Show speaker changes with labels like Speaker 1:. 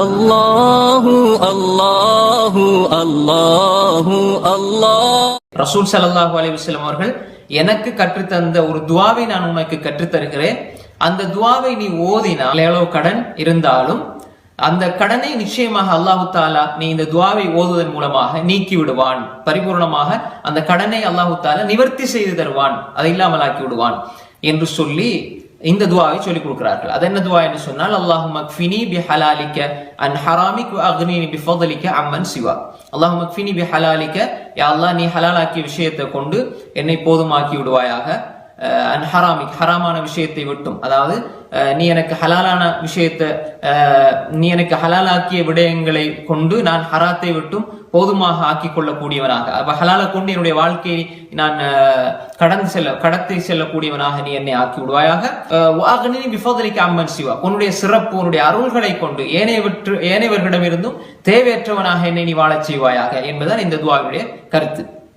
Speaker 1: அல்லாஹு அல்லாஹு அல்லாஹு அல்லாஹ்
Speaker 2: ரசூல் சல்லாஹூ அலிவஸ்லம் அவர்கள் எனக்கு கற்றுத்தந்த ஒரு துவாவை நான் உனக்கு கற்றுத்தருகிறேன். அந்த துவாவை நீ ஓதினால் எவ்வளவு கடன் இருந்தாலும் அந்த கடனை நிச்சயமாக அல்லாஹு தாலா நீ இந்த துவாவை ஓதுவதன் மூலமாக நீக்கி விடுவான் பரிபூர்ணமாக அந்த கடனை அல்லாஹு தாலா நிவர்த்தி செய்து தருவான். அதை இல்லாமல் ஆக்கி விடுவான். என்று சொல்லி இந்த துவாவை சொல்லிக் கொடுக்கிறார்கள். அது என்ன துவா என்று சொன்னால் அல்லாஹு மக்ஃபினி பி ஹலாலிக்க அன் ஹராமிக் அக்னி அக்னினி பி ஃபதலிக்க அம்மன் சிவா. அல்லாஹு மக்ஃபினி பி ஹலாலிக்க யா அல்லாஹ் நீ ஹலாலாக்கிய விஷயத்தை கொண்டு என்னை போதுமாக்கி விடுவாயாக. அன் ஹராமி ஹராமான விஷயத்தை விட்டும். அதாவது அஹ் நீ எனக்கு ஹலாலான விஷயத்தை நீ எனக்கு ஹலாலாக்கிய விடயங்களை கொண்டு நான் ஹராத்தை விட்டும் போதுமாக ஆக்கி கொள்ளக்கூடியவனாக. அப்ப ஹலாலை கொண்டு என்னுடைய வாழ்க்கையை நான் கடந்து செல்ல கடத்தி செல்லக்கூடியவனாக நீ என்னை ஆக்கி விடுவாயாக. வாகனின் வாகனினி அம்மன் சிவா. உன்னுடைய சிறப்பு உன்னுடைய அருள்களை கொண்டு ஏனையவற்று ஏனையவர்களிடமிருந்தும் தேவையற்றவனாக என்னை நீ வாழச் செய்வாயாக என்பதுதான் இந்த துவாவுடைய கருத்து.